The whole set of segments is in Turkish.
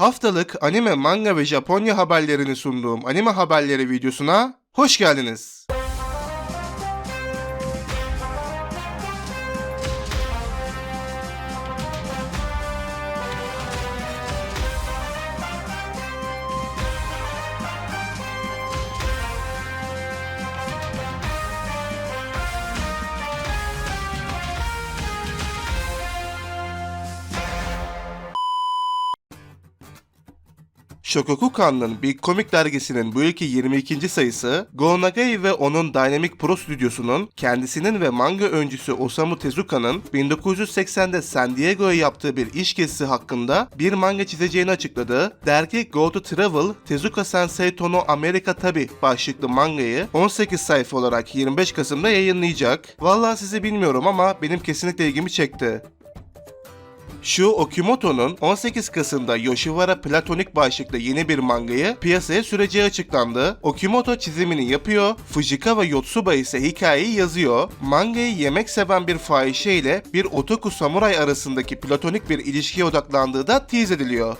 Haftalık anime, manga ve Japonya haberlerini sunduğum anime haberleri videosuna hoş geldiniz. Shokokukan'ın bir komik dergisinin bu yılki 22. sayısı, Go Nagai ve onun Dynamic Pro stüdyosunun kendisinin ve manga öncüsü Osamu Tezuka'nın 1980'de San Diego'ya yaptığı bir iş gezisi hakkında bir manga çizeceğini açıkladı. Dergi Go to Travel, Tezuka Sensei Tono Amerika Tabi başlıklı mangayı 18 sayfa olarak 25 Kasım'da yayınlayacak. Vallahi sizi bilmiyorum ama benim kesinlikle ilgimi çekti. Şu Okimoto'nun 18 Kasım'da Yoshiwara Platonik başlıklı yeni bir mangayı piyasaya süreceği açıklandı. Okimoto çizimini yapıyor, Fujikawa Yotsuba ise hikayeyi yazıyor. Mangayı yemek seven bir fahişe ile bir otaku samuray arasındaki platonik bir ilişkiye odaklandığı da tease ediliyor.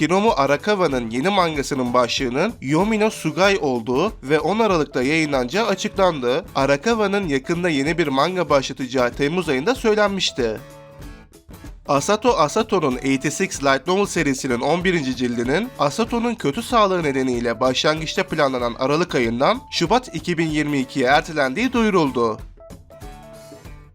Hiromu Arakawa'nın yeni mangasının başlığının Yomi no Sugai olduğu ve 10 Aralık'ta yayınlanacağı açıklandı. Arakawa'nın yakında yeni bir manga başlatacağı Temmuz ayında söylenmişti. Asato Asato'nun 86 Light Novel serisinin 11. cildinin Asato'nun kötü sağlığı nedeniyle başlangıçta planlanan Aralık ayından Şubat 2022'ye ertelendiği duyuruldu.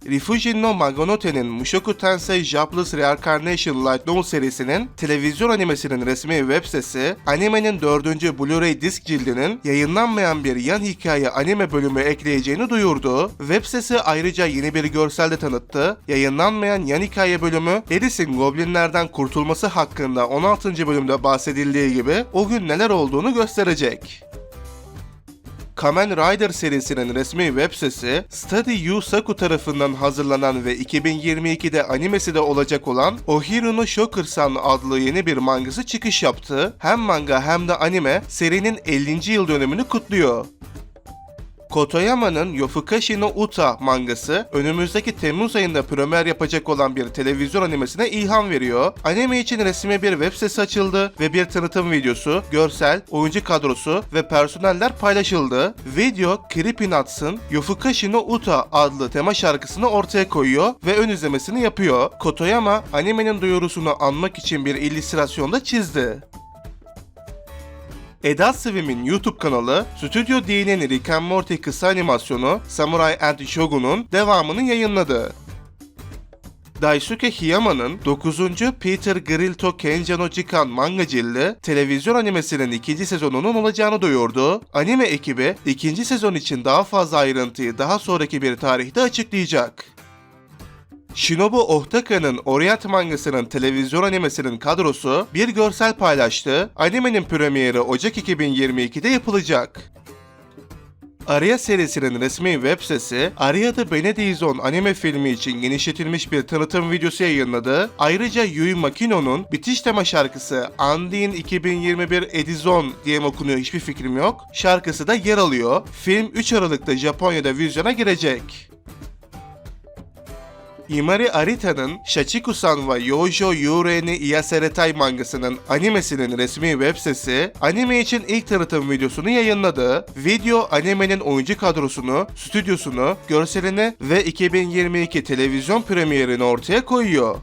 Refugee no Maganote'nin Mushoku Tensei Jobless Reincarnation Light Novel serisinin televizyon animesinin resmi web sitesi, animenin 4. Blu-ray disk cildinin yayınlanmayan bir yan hikaye anime bölümü ekleyeceğini duyurdu. Web sitesi ayrıca yeni bir görsel de tanıttı. Yayınlanmayan yan hikaye bölümü, Eris'in goblinlerden kurtulması hakkında 16. bölümde bahsedildiği gibi o gün neler olduğunu gösterecek. Kamen Rider serisinin resmi web sitesi, Study Yu Saku tarafından hazırlanan ve 2022'de animesi de olacak olan Ohiru no Shocker-san adlı yeni bir mangası çıkış yaptı. Hem manga hem de anime serinin 50. yıl dönümünü kutluyor. Kotoyama'nın Yofukashi no Uta mangası önümüzdeki Temmuz ayında premier yapacak olan bir televizyon animesine ilham veriyor. Anime için resmi bir web sitesi açıldı ve bir tanıtım videosu, görsel, oyuncu kadrosu ve personeller paylaşıldı. Video, Creepy Nuts'ın Yofukashi no Uta adlı tema şarkısını ortaya koyuyor ve ön izlemesini yapıyor. Kotoyama animenin duyurusunu anmak için bir illüstrasyon da çizdi. Eda Swim'in YouTube kanalı, Studio D'nin Rick and Morty kısa animasyonu Samurai and Shogun'un devamını yayınladı. Daisuke Hiyama'nın 9. Peter Grilto Kenja no Jikan manga cildi televizyon animesinin ikinci sezonunun olacağını duyurdu. Anime ekibi ikinci sezon için daha fazla ayrıntıyı daha sonraki bir tarihte açıklayacak. Shinobu Ohtaka'nın Orient mangasının televizyon animesinin kadrosu bir görsel paylaştı. Animenin premieri Ocak 2022'de yapılacak. Aria serisinin resmi web sitesi, Aria'da Benedizon anime filmi için genişletilmiş bir tanıtım videosu yayınladı. Ayrıca Yui Makino'nun bitiş tema şarkısı Andin 2021 Edison diye mi okunuyor hiçbir fikrim yok. Şarkısı da yer alıyor. Film 3 Aralık'ta Japonya'da vizyona girecek. Imari Arita'nın Shachiko-san wa Youjo Yurei ni Iyaseretai mangasının animesinin resmi web sitesi, anime için ilk tanıtım videosunu yayınladı. Video animenin oyuncu kadrosunu, stüdyosunu, görselini ve 2022 televizyon premierini ortaya koyuyor.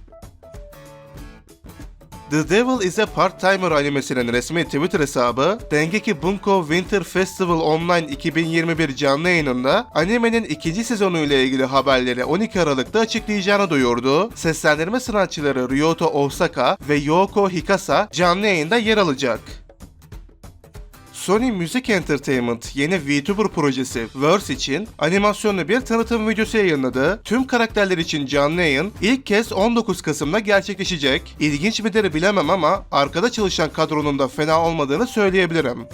The Devil is a Part-Timer animesinin resmi Twitter hesabı, Dengeki Bunko Winter Festival Online 2021 canlı yayınında animenin ikinci sezonu ile ilgili haberleri 12 Aralık'ta açıklayacağını duyurdu. Seslendirme sanatçıları Ryoto Osaka ve Yoko Hikasa canlı yayında yer alacak. Sony Music Entertainment yeni VTuber projesi Verse için animasyonlu bir tanıtım videosu yayınladı. Tüm karakterler için canlı yayın ilk kez 19 Kasım'da gerçekleşecek. İlginç midir bilemem ama arkada çalışan kadronun da fena olmadığını söyleyebilirim.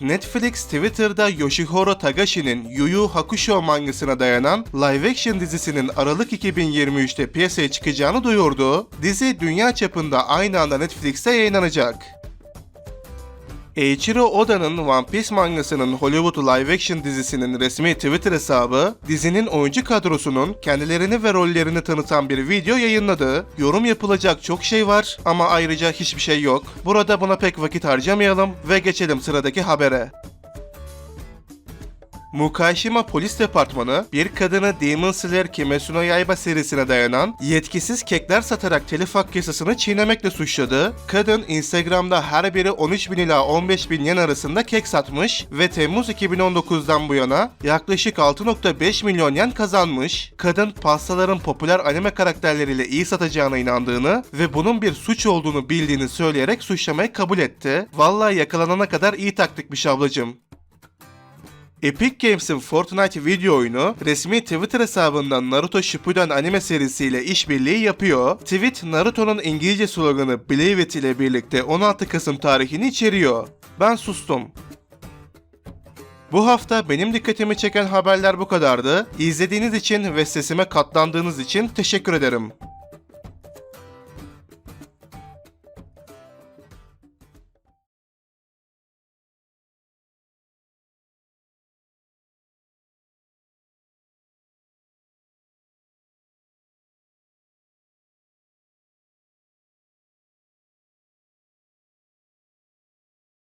Netflix Twitter'da Yoshihiro Tagashi'nin Yu Yu Hakusho mangasına dayanan live action dizisinin Aralık 2023'te piyasaya çıkacağını duyurdu. Dizi dünya çapında aynı anda Netflix'te yayınlanacak. Eiichiro Oda'nın One Piece mangasının Hollywood live action dizisinin resmi Twitter hesabı, dizinin oyuncu kadrosunun kendilerini ve rollerini tanıtan bir video yayınladı. Yorum yapılacak çok şey var ama ayrıca hiçbir şey yok. Burada buna pek vakit harcamayalım ve geçelim sıradaki habere. Mukaşima Polis Departmanı bir kadını Demon Slayer Kimetsu no Yaiba serisine dayanan yetkisiz kekler satarak telif hak yasasını çiğnemekle suçladı. Kadın Instagram'da her biri 13 bin ila 15 bin yen arasında kek satmış ve Temmuz 2019'dan bu yana yaklaşık 6.5 milyon yen kazanmış. Kadın pastaların popüler anime karakterleriyle iyi satacağına inandığını ve bunun bir suç olduğunu bildiğini söyleyerek suçlamayı kabul etti. Vallahi yakalanana kadar iyi taktikmiş ablacım. Epic Games'in Fortnite video oyunu resmi Twitter hesabından Naruto Shippuden anime serisiyle işbirliği yapıyor. Tweet Naruto'nun İngilizce sloganı Believe It ile birlikte 16 Kasım tarihini içeriyor. Ben sustum. Bu hafta benim dikkatimi çeken haberler bu kadardı. İzlediğiniz için ve sesime katlandığınız için teşekkür ederim.